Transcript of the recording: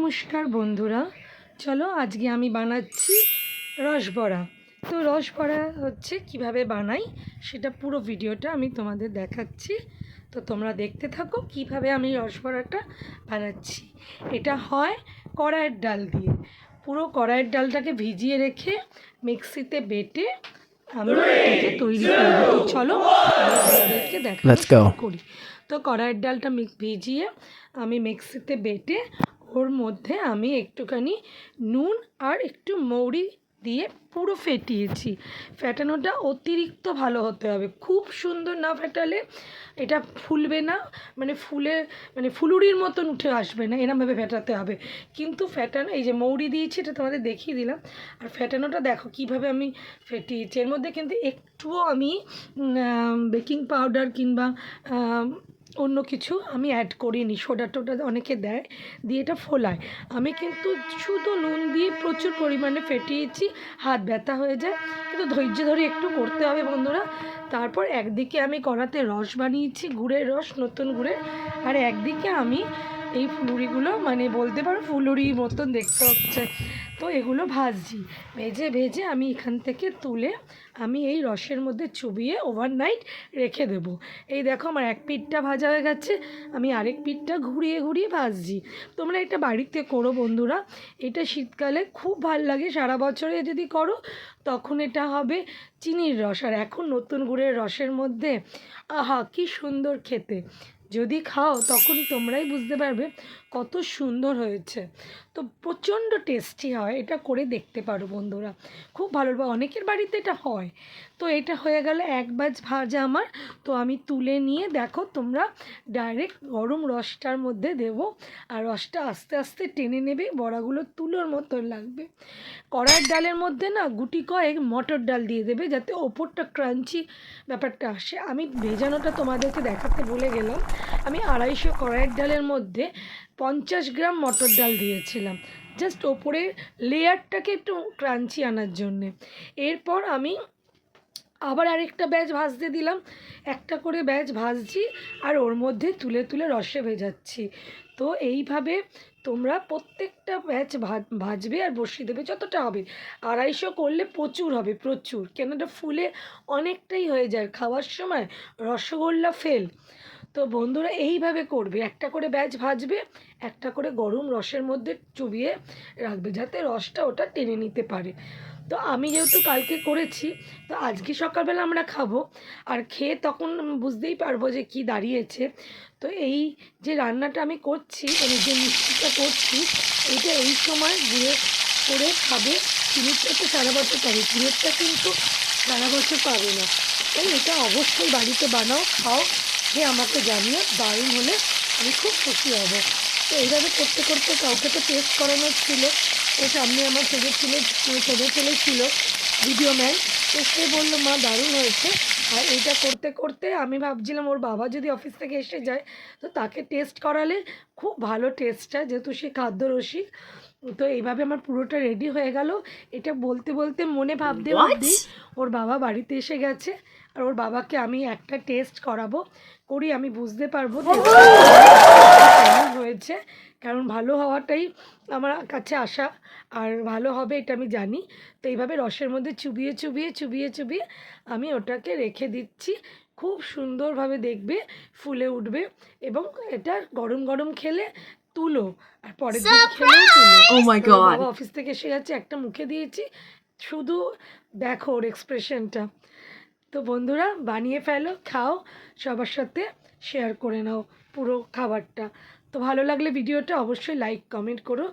নমস্কার বন্ধুরা। চলো আজকে আমি বানাচ্ছি রসবড়া। তো রসবড়া হচ্ছে কীভাবে বানাই সেটা পুরো ভিডিওটা আমি তোমাদের দেখাচ্ছি। তো তোমরা দেখতে থাকো কীভাবে আমি রসবড়াটা বানাচ্ছি। এটা হয় কড়াইয়ের ডাল দিয়ে। পুরো কড়াইয়ের ডালটাকে ভিজিয়ে রেখে মিক্সিতে বেটে আমি এটাকে তৈরি করব। তো চলো তোমাদেরকে দেখা করি। তো কড়াইয়ের ডালটা ভিজিয়ে আমি মিক্সিতে বেটে ওর মধ্যে আমি একটুখানি নুন আর একটু মৌরি দিয়ে পুরো ফেটিয়েছি। ফেটানোটা অতিরিক্ত ভালো হতে হবে। খুব সুন্দর না ফেটালে এটা ফুলবে না মানে ফুলে মানে ফুলুরির মতন উঠে আসবে না এরমভাবে ফেটাতে হবে। কিন্তু ফেটানো, এই যে মৌরি দিয়েছি, এটা তোমাদের দেখিয়ে দিলাম। আর ফেটানোটা দেখো কীভাবে আমি ফেটিয়েছি। এর মধ্যে কিন্তু একটুও আমি বেকিং পাউডার কিংবা অন্য কিছু আমি অ্যাড করিনি সোডা টোডা অনেকে দেয়, দিয়ে এটা ফোলায়। আমি কিন্তু শুধু নুন দিয়ে প্রচুর পরিমাণে ফেটিয়েছি, হাত ব্যথা হয়ে যায়, কিন্তু ধৈর্য ধরে একটু করতে হবে বন্ধুরা। তারপর একদিকে আমি কড়াতে রস বানিয়েছি, গুড়ের রস, নতুন গুড়ের, আর একদিকে আমি এই ফুলুরিগুলো মানে বলতে পারো ফুলুরি মতন দেখতে হচ্ছে। তো এগুলো ভাজছি। ভেজে ভেজে আমি এখান থেকে তুলে আমি এই রসের মধ্যে চুবিয়ে ওভারনাইট রেখে দেব। এই দেখো আমার এক পিঠটা ভাজা হয়ে গেছে, আমি আরেক পিঠটা ঘুরিয়ে ঘুরিয়ে ভাজছি। তোমরা এটা বাড়িতে করো বন্ধুরা। এটা শীতকালে খুব ভালো লাগে, সারা বছরে যদি করো, তখন এটা হবে চিনির রস। আর এখন নতুন গুড়ের রসের মধ্যে, আহা, কি সুন্দর খেতে। যদি খাও, তখন তোমরাই বুঝতে পারবে কত সুন্দর হয়েছে। তো প্রচণ্ড টেস্টি হয়, এটা করে দেখতে পারো বন্ধুরা। খুব ভালো অনেকের বাড়িতে এটা হয়। তো এটা হয়ে গেল এক বাজ ভাজা আমার। তো আমি তুলে নিয়ে দেখো, তোমরা ডাইরেক্ট গরম রসটার মধ্যে দেবো। আর রসটা আস্তে আস্তে টেনে নেবে, বড়াগুলো তুলোর মতন লাগবে। কড়াইয়ের ডালের মধ্যে না গুটি কয়েক মটর ডাল দিয়ে দেবে, যাতে ওপরটা ক্রাঞ্চি ব্যাপারটা আসে। আমি ভেজানোটা তোমাদেরকে দেখাতে ভুলে গেলাম। আমি আড়াইশো কড়াইয়ের ডালের মধ্যে পঞ্চাশ গ্রাম মটর ডাল দিয়েছিলাম। জাস্ট ওপরের লেয়ারটাকে একটু ক্রাঞ্চি আনার জন্যে। এরপর আমি আবার আরেকটা ব্যাচ ভাজতে দিলাম। একটা করে ব্যাচ ভাজছি আর ওর মধ্যে তুলে তুলে রসে ভেজাচ্ছি। তো এইভাবে তোমরা প্রত্যেকটা ব্যাচ ভাজবে আর বসিয়ে দেবে, যতটা হবে। আড়াইশো করলে প্রচুর হবে, প্রচুর। কেনটা ফুলে অনেকটাই হয়ে যায়। খাওয়ার সময় রসগোল্লা ফেল। তো বন্ধুরা এইভাবে করবে। একটা করে ব্যাচ ভাজবে, একটা করে গরম রসের মধ্যে চুবিয়ে রাখবে যাতে রসটা ওটা টেনে নিতে পারে। তো আমি যেহেতু কালকে করেছি, তো আজকে সকালবেলা আমরা খাব। আর খেয়ে তখন বুঝতেই পারব যে কি দাঁড়িয়েছে। তো এই যে রান্নাটা আমি করছি মানে যে মিষ্টিটা করছি এইটা এই সময় গুঁড়ো করে খাবে। চিনিটা তো সারা বছর পাবে চিনিটা কিন্তু সারা বছর পাবে না। তাই এটা অবশ্যই বাড়িতে বানাও, খাও। যে আমাকে জানিয়ে দারুণ হলে আমি খুব খুশি হব। তো এইভাবে করতে করতে কাউকে তো টেস্ট করানোর ছিল, তো সামনে আমার ছেলে ছিল ছেলে ছেলে ছিল ভিডিও ম্যান তো সে বলল, মা, দারুণ হয়েছে। আর এইটা করতে করতে আমি ভাবছিলাম, ওর বাবা যদি অফিস থেকে এসে যায়, তো তাকে টেস্ট করালে খুব ভালো টেস্টটা যেহেতু সে খাদ্যরসিক তো এইভাবে আমার পুরোটা রেডি হয়ে গেল। এটা বলতে বলতে মনে ভাবতে ভাবতেই ওর বাবা বাড়িতে এসে গেছে আর ওর বাবাকে আমি একটা টেস্ট করাবো। করি আমি বুঝতে পারব হয়েছে কারণ ভালো হওয়াটাই আমার কাছে আশা আর ভালো হবে এটা আমি জানি। তো এইভাবে রসের মধ্যে চুবিয়ে চুবিয়ে চুবিয়ে চুবিয়ে আমি ওটাকে রেখে দিচ্ছি। খুব সুন্দরভাবে দেখবে ফুলে উঠবে এবং এটা গরম গরম খেলে তুলো। আর পরের দিন খেলেও তুলো। Oh অফিস থেকে এসে গেছে একটা মুখে দিয়েছি। শুধু দেখো ওর এক্সপ্রেশনটা তো বন্ধুরা বানিয়ে ফেলো খাও সবার সাথে শেয়ার করে নাও পুরো খাবারটা। তো ভালো লাগলে ভিডিওটা অবশ্যই লাইক কমেন্ট করো।